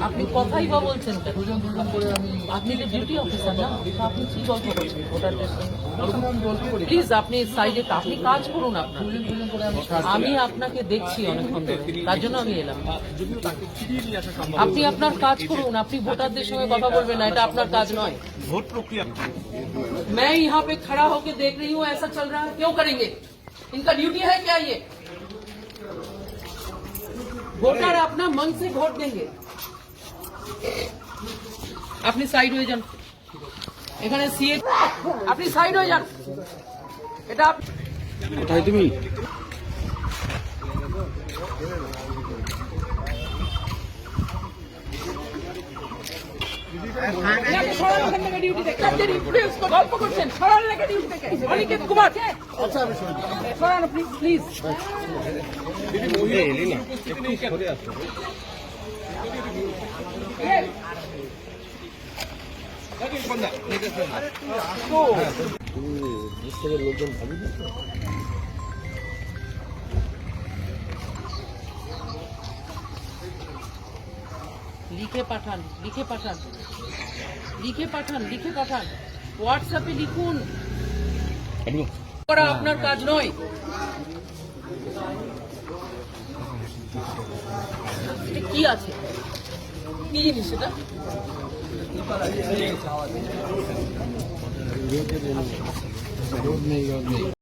আপনি কথাই বা বলছেন কেন? দুজন দুজন করে আমি আপনি তো ডিউটি অফিসার না তো আপনি কি গল্প করছেন ভোটারদের সঙ্গে ওখানে আমি গল্প করি প্লিজ আপনি সাইডে আপনি কাজ করুন আপনার দুজন দুজন করে আমি কাজ আমি আপনাকে দেখছি অনেকক্ষণ ধরে তার জন্য আমি এলাম আপনি আপনার কাজ করুন আপনি ভোটারদের সঙ্গে কথা বলবেন না এটা আপনার কাজ নয় ভোট প্রক্রিয়া मैं यहाँ पे खड़ा होके देख रही हूँ ऐसा चल रहा है क्यों करेंगे इनका ड्यूटी है क्या ये ভোটার আপনার মন সে ভোট দেন আপনি সাইড হয়ে যান। এখানে সিএ আপনি সাইড হয়ে যান। এটা কোথায় তুমি? গল্প করছেন সরান এনাকে ডিউটি থেকে অনিকেত কুমার সরান আপনি প্লিজ এলি না লিখে পাঠান লিখে পাঠান। লিখে পাঠান লিখে পাঠান। হোয়াটসঅ্যাপে লিখুন। করা আপনার কাজ নয়। কি আছে? কি জিনিস এটা? রোড নেই রোড নেই